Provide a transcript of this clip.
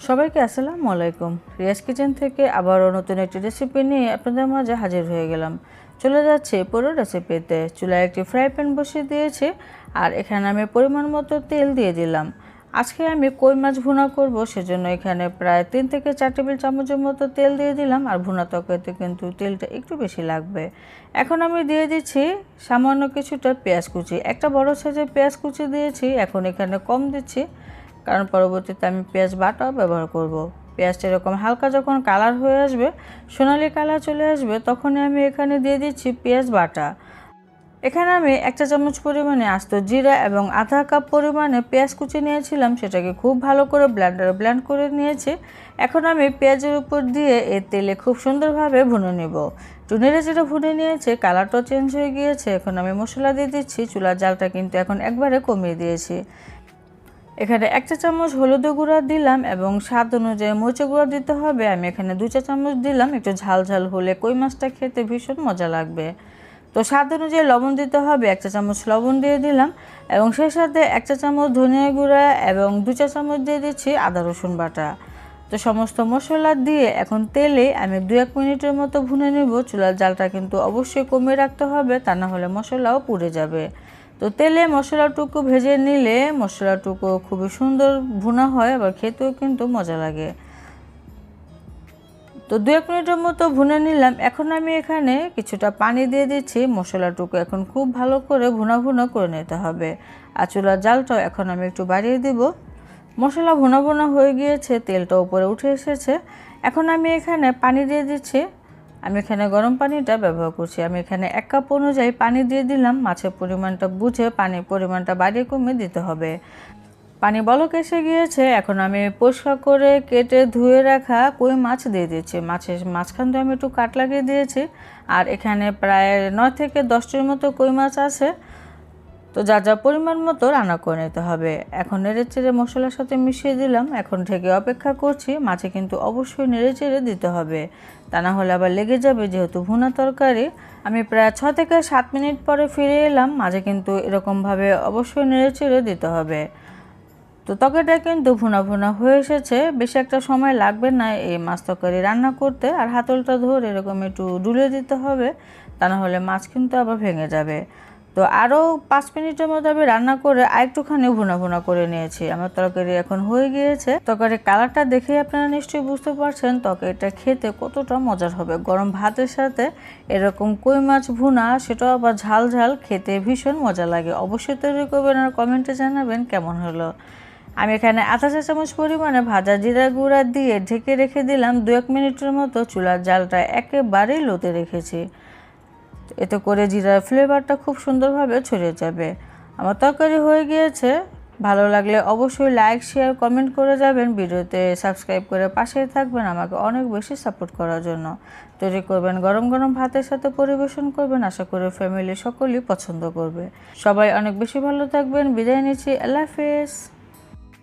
সবাইকে আসসালামু আলাইকুম। রিয়াজ কিচেন থেকে আবারও নতুন একটি রেসিপি নিয়ে আপনাদের মাঝে হাজির হয়ে গেলাম। চলে যাচ্ছে পুরো রেসিপিতে চুলায় একটি ফ্রাই প্যান বসিয়ে দিয়েছি আর এখানে আমি পরিমাণ মতো তেল দিয়ে দিলাম। আজকে আমি কই মাছ ভুনা করব সেজন্য এখানে প্রায় তিন থেকে চার টেবিল চামচের মতো তেল দিয়ে দিলাম আর ভুনা তরকারিতে কিন্তু তেলটা একটু বেশি লাগবে। এখন আমি দিয়ে দিচ্ছি সামান্য কিছুটা পেঁয়াজ কুচি। একটা বড় সাইজের পেঁয়াজ কুচি দিয়েছি। এখন এখানে কম দিচ্ছি। কারণ পরবর্তীতে আমি পেঁয়াজ বাটাও ব্যবহার করব। পেঁয়াজটা এরকম হালকা যখন কালার হয়ে আসবে, সোনালি কালার চলে আসবে, তখনই আমি এখানে দিয়ে দিচ্ছি পেঁয়াজ বাটা। এখানে আমি একটা চামচ পরিমাণে আস্ত জিরা এবং আধা কাপ পরিমাণে পেঁয়াজ কুচি নিয়েছিলাম, সেটাকে খুব ভালো করে ব্ল্যান্ডারে ব্ল্যান্ড করে নিয়েছি। এখন আমি পেঁয়াজের উপর দিয়ে এর তেলে খুব সুন্দরভাবে ভুনে নেব। টুনেরে যেটা ভুনে নিয়েছে, কালারটাও চেঞ্জ হয়ে গিয়েছে। এখন আমি মশলা দিয়ে দিচ্ছি, চুলার জালটা কিন্তু এখন একবারে কমিয়ে দিয়েছি। এখানে একটা চামচ হলুদ গুঁড়া দিলাম এবং স্বাদ অনুযায়ী মরিচের গুঁড়া দিতে হবে। আমি এখানে দু চা চামচ দিলাম। একটু ঝাল ঝাল হলে কই মাছটা খেতে ভীষণ মজা লাগবে। তো স্বাদ অনুযায়ী লবণ দিতে হবে। এক চা চামচ লবণ দিয়ে দিলাম এবং সেই সাথে এক চা চামচ ধনিয়া গুঁড়া এবং দু চা চামচ দিয়ে দিচ্ছি আদা রসুন বাটা। তো সমস্ত মশলা দিয়ে এখন তেলে আমি দু এক মিনিটের মতো ভুনে নেব। চুলার জালটা কিন্তু অবশ্যই কমিয়ে রাখতে হবে, তা না হলে মশলাও পুড়ে যাবে। তো তেলে মশলাটুকু ভেজে নিলে মশলাটুকু খুবই সুন্দর ভুনা হয়, আবার খেতেও কিন্তু মজা লাগে। তো দু এক মিনিটের মতো ভুনে নিলাম। এখন আমি এখানে কিছুটা পানি দিয়ে দিচ্ছি। মশলাটুকু এখন খুব ভালো করে ভুনা ভুনা করে নিতে হবে। আর চুলার জালটাও এখন আমি একটু বাড়িয়ে দিব। মশলা ভুনা ভুনা হয়ে গিয়েছে, তেলটা উপরে উঠে এসেছে। এখন আমি এখানে পানি দিয়ে দিচ্ছি। আমি এখানে গরম পানিটা ব্যবহার করছি। আমি এখানে এক কাপ অনুযায়ী পানি দিয়ে দিলাম। মাছের পরিমাণটা বুঝে পানির পরিমাণটা বাড়িয়ে কমিয়ে দিতে হবে। পানি বলক এসে গিয়েছে। এখন আমি পরিষ্কার করে কেটে ধুয়ে রাখা কই মাছ দিয়ে দিয়েছি মাছের মাঝখান দিয়ে আমি একটু কাট লাগিয়ে দিয়েছি। আর এখানে প্রায় নয় থেকে দশটির মতো কই মাছ আছে। তো যা যা পরিমাণ মতো রান্না করে নিতে হবে। এখন নেড়ে চেড়ে মশলার সাথে মিশিয়ে দিলাম। এখন থেকে অপেক্ষা করছি, মাছে কিন্তু অবশ্যই নেড়ে চেড়ে দিতে হবে। তা না হলে আবার লেগে যাবে যেহেতু ভুনা তরকারি। আমি প্রায় ছ থেকে সাত মিনিট পরে ফিরে এলাম। মাঝে কিন্তু এরকমভাবে অবশ্যই নেড়ে চেড়ে দিতে হবে। তো তরকারিটা কিন্তু ভুনা ভুনা হয়ে এসেছে। বেশি একটা সময় লাগবে না এই মাছ তরকারি রান্না করতে। আর হাতলটা ধরে এরকম একটু ডুলে দিতে হবে। তা না হলে মাছ কিন্তু আবার ভেঙে যাবে। তো আরও পাঁচ মিনিটের মধ্যে আমি রান্না করে আরেকটুখানি ভুনা ভুনা করে নিয়েছি। আমার তরকারি এখন হয়ে গিয়েছে। তরকারির কালারটা দেখে আপনারা নিশ্চয়ই বুঝতে পারছেন, তরকারিটা খেতে কতটা মজার হবে। গরম ভাতের সাথে এরকম কই মাছ ভুনা, সেটাও আবার ঝাল ঝাল, খেতে ভীষণ মজা লাগে। অবশ্যই তৈরি করবেন আর কমেন্টে জানাবেন কেমন হলো। আমি এখানে আধা চা চামচ পরিমাণে ভাজা জিরা গুঁড়া দিয়ে ঢেকে রেখে দিলাম। দু এক মিনিটের মতো চুলার জালটা একেবারেই লোতে রেখেছি। এতে করে জিরার ফ্লেভারটা খুব সুন্দরভাবে ছড়িয়ে যাবে। আমার তরকারি হয়ে গিয়েছে। ভালো লাগলে অবশ্যই লাইক শেয়ার কমেন্ট করে যাবেন ভিডিওতে। সাবস্ক্রাইব করে পাশেই থাকবেন আমাকে অনেক বেশি সাপোর্ট করার জন্য। তৈরি করবেন গরম গরম ভাতের সাথে পরিবেশন করবেন, আশা করি ফ্যামিলি সকলেই পছন্দ করবে। সবাই অনেক বেশি ভালো থাকবেন। বিদায় নিচ্ছি। আল্লাহ হাফেজ।